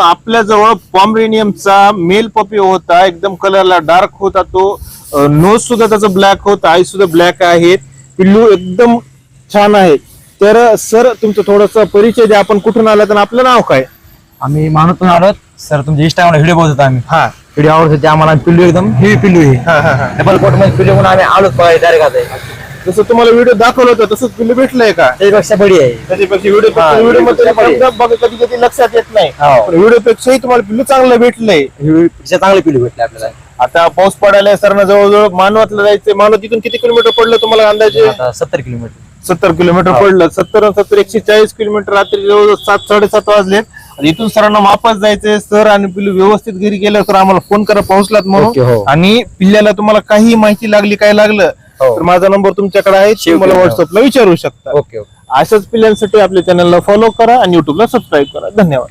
आपल्या जवळ पॉमरेनियमचा मेल पपी होता एकदम कलरला डार्क होता तो. नोज सुद्धा त्याचा ब्लॅक होता आई सुद्धा ब्लॅक आहेत. पिल्लू एकदम छान आहे. तर सर तुमचं थोडस परिचय द्या आपण कुठून आलात आणि आपलं नाव काय? आम्ही मानूतून आलो सर तुमच्या इंस्टाग्राम व्हिडिओ बघत होतो आम्ही. हा. व्हिडिओ आवडत होते आम्हाला. पिल्लू एकदम. हेवी पिल्लू आहे. डबल कोटमध्ये पिल्लू म्हणून आम्ही आलोच बघायला डायरेक्ट आता. जसं तुम्हाला व्हिडिओ दाखवलं होतं तसंच पिल्लू भेटलंय का? त्याच्यापेक्षा बडी आहे. त्याच्यापेक्षा व्हिडिओ हा, व्हिडिओमध्ये बघा कधी कधी लक्षात येत नाही. हो. पण व्हिडिओ पेक्षाही तुम्हाला पिल्लू चांगलं भेटलंय. पेक्षा चांगले पिल्लू भेटले आपल्याला. आता पाऊस पडायला सर जवळजवळ मानवतला जायचंय. मानवत तिथून किती किलोमीटर पडलं तुम्हाला अंदाजे? आता सत्तर किलोमीटर. सत्तर किलोमीटर हो. पडलं. सत्तर सत्तर एकशे चाळीस किलोमीटर रात्री जवळजवळ सात साडेसात वाजलेत. आणि इथून सरांना वापस जायचंय. सर आणि पिल्लू व्यवस्थित घरी गेलं तर आम्हाला फोन करा पोहोचलात ओके, म्हणून हो. आणि पिल्ल्याला तुम्हाला काही माहिती लागली काय लागलं हो. तर माझा नंबर तुमच्याकडे आहे केला. व्हॉट्सअपला विचारू शकता. ओके अशाच पिल्ल्यांसाठी आपल्या चॅनलला फॉलो करा आणि युट्यूबला सबस्क्राईब करा. धन्यवाद.